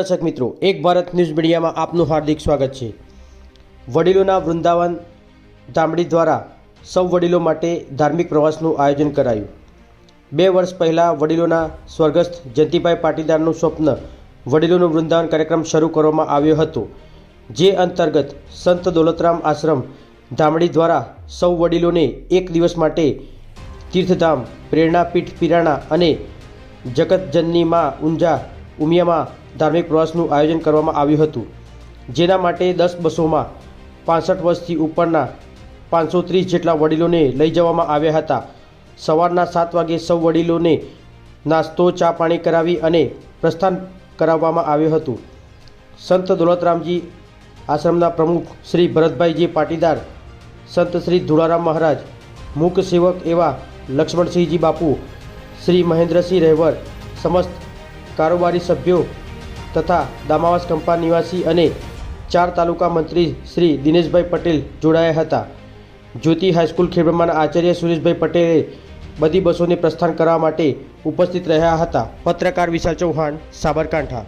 દર્શક મિત્રો, એક ભારત ન્યૂઝ મીડિયામાં આપનું હાર્દિક સ્વાગત છે. વડીલોના વૃંદાવન ધામડી દ્વારા સૌ વડીલો માટે ધાર્મિક પ્રવાસનું આયોજન કરાયું. બે વર્ષ પહેલાં વડીલોના સ્વર્ગસ્થ જયંતિભાઈ પાટીદારનું સ્વપ્ન વડીલોનું વૃંદાવન કાર્યક્રમ શરૂ કરવામાં આવ્યો હતો, જે અંતર્ગત સંત દોલતરામ આશ્રમ ધામડી દ્વારા સૌ વડીલોને એક દિવસ માટે તીર્થધામ, પ્રેરણાપીઠ, પિરાણા અને જગતજનની માં ઊંઝા ઉમિયામાં ધાર્મિક પ્રવાસનું આયોજન કરવામાં આવ્યું હતું. જેના માટે દસ બસોમાં પાસઠ વર્ષથી ઉપરના પાંચસો ત્રીસ જેટલા વડીલોને લઈ જવામાં આવ્યા હતા. સવારના સાત વાગે સૌ વડીલોને નાસ્તો, ચા પાણી કરાવી અને પ્રસ્થાન કરાવવામાં આવ્યું હતું. સંત દોલતરામજી આશ્રમના પ્રમુખ શ્રી ભરતભાઈજી પાટીદાર, સંત શ્રી ધુળારામ મહારાજ, મુખ સેવક એવા લક્ષ્મણસિંહજી બાપુ, શ્રી મહેન્દ્રસિંહ રહેવર, સમસ્ત કારોબારી સભ્યો તથા દામાવાસ કંપા નિવાસી અને ચાર તાલુકા મંત્રી શ્રી દિનેશભાઈ પટેલ જોડાયા હતા. જ્યોતિ હાઈસ્કૂલ ખેડબ્રહ્માના આચાર્ય સુરેશભાઈ પટેલે બધી બસોને પ્રસ્થાન કરવા માટે ઉપસ્થિત રહ્યા હતા. પત્રકાર વિશાલ ચૌહાણ, સાબરકાંઠા.